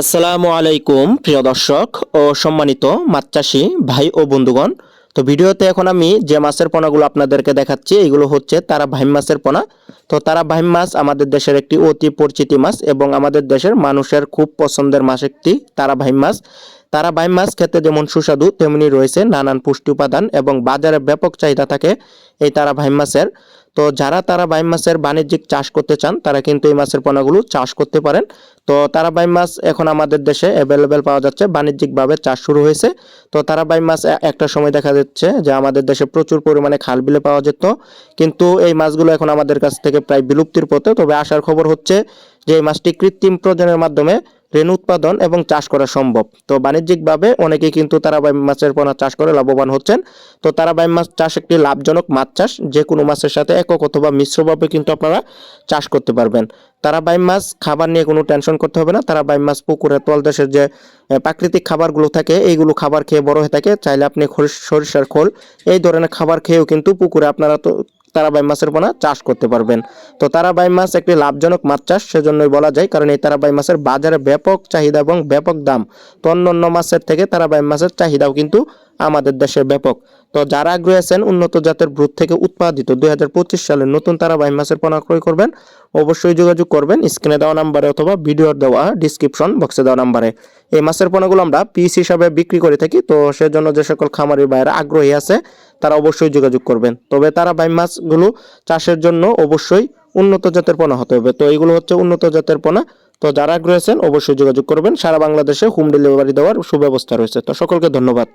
আসসালামু আলাইকুম, প্রিয় দর্শক ও সম্মানিত মাছ চাষি ভাই ও বন্ধুগণ। তো ভিডিওতে এখন আমি যে মাছের পোনাগুলো আপনাদেরকে দেখাচ্ছি, এগুলো হচ্ছে তারা ভাইম মাছের পোনা। তো তারা ভাইম মাছ আমাদের দেশের একটি অতি পরিচিতি মাছ এবং আমাদের দেশের মানুষের খুব পছন্দের মাছ একটি তারা ভাইম মাছ। তারা ভাইম মাছ খেতে যেমন সুস্বাদু, তেমনি রয়েছে নানান পুষ্টি উপাদান এবং বাজারে ব্যাপক চাহিদা থাকে এই তারা ভাইম মাছের। তো যারা তারা বাইম মাছের বাণিজ্যিক চাষ করতে চান, তারা কিন্তু এই মাছের পোনাগুলো চাষ করতে পারেন। তো তারা বাইম মাছ এখন আমাদের দেশে অ্যাভেলেবেল পাওয়া যাচ্ছে, বাণিজ্যিকভাবে চাষ শুরু হয়েছে। তো তারা বাইম মাছ একটা সময় দেখা যাচ্ছে যে আমাদের দেশে প্রচুর পরিমাণে খাল বিলে পাওয়া যেত। কিন্তু এই মাছগুলো এখন আমাদের কাছ থেকে প্রায় বিলুপ্তির পথে। তবে আসার খবর হচ্ছে যে এই মাছটি কৃত্রিম প্রজননের মাধ্যমে রেণু উৎপাদন এবং চাষ করা সম্ভব। তো বাণিজ্যিকভাবে অনেকেই কিন্তু তারা বাইম মাছের পোনা চাষ করে লাভবান হচ্ছেন। তো তারা বাইম মাছ চাষ একটি লাভজনক মাছ চাষ, যে কোনো মাছের সাথে একক অথবা মিশ্রভাবে কিন্তু আপনারা চাষ করতে পারবেন। তারা বাইম মাছ খাবার নিয়ে কোনো টেনশন করতে হবে না। তারা বাইম মাছ পুকুরে, তলদেশের যে প্রাকৃতিক খাবারগুলো থাকে, এইগুলো খাবার খেয়ে বড় হয়ে থাকে। চাইলে আপনি সরিষার খোল, এই ধরনের খাবার খেয়েও কিন্তু পুকুরে আপনারা তো তারা বাই মাছের পোনা চাষ করতে পারবেন। তো তারা বাই মাছ একটি লাভজনক মাছ চাষ, সেজন্যই বলা যায়, কারণ এই তারা বাই মাছের বাজারে ব্যাপক চাহিদা এবং ব্যাপক দাম। তো অন্য অন্য মাছের থেকে তারা বাই মাছের চাহিদাও কিন্তু আমাদের দেশে ব্যাপক। তো যারা আগ্রহী আছেন, উন্নত জাতের ব্রুদ থেকে উৎপাদিত দুই সালের নতুন তারা বাইম মাছের পোনা ক্রয় করবেন, অবশ্যই যোগাযোগ করবেন স্ক্রিনে দেওয়া নাম্বারে অথবা ভিডিওর দেওয়া ডিসক্রিপশন বক্সে দেওয়া নাম্বারে। এই মাছের পোনাগুলো আমরা পিস হিসাবে বিক্রি করে থাকি, তো সেজন্য যে সকল খামারি বাইরে আগ্রহী আছে, তারা অবশ্যই যোগাযোগ করবেন। তবে তারা বাইম মাছগুলো চাষের জন্য অবশ্যই উন্নত জাতের পোনা হতে হবে। তো এইগুলো হচ্ছে উন্নত জাতের পোনা। তো যারা আগ্রহী আছেন, অবশ্যই যোগাযোগ করবেন। সারা বাংলাদেশে হোম ডেলিভারি দেওয়ার সুব্যবস্থা রয়েছে। তো সকলকে ধন্যবাদ।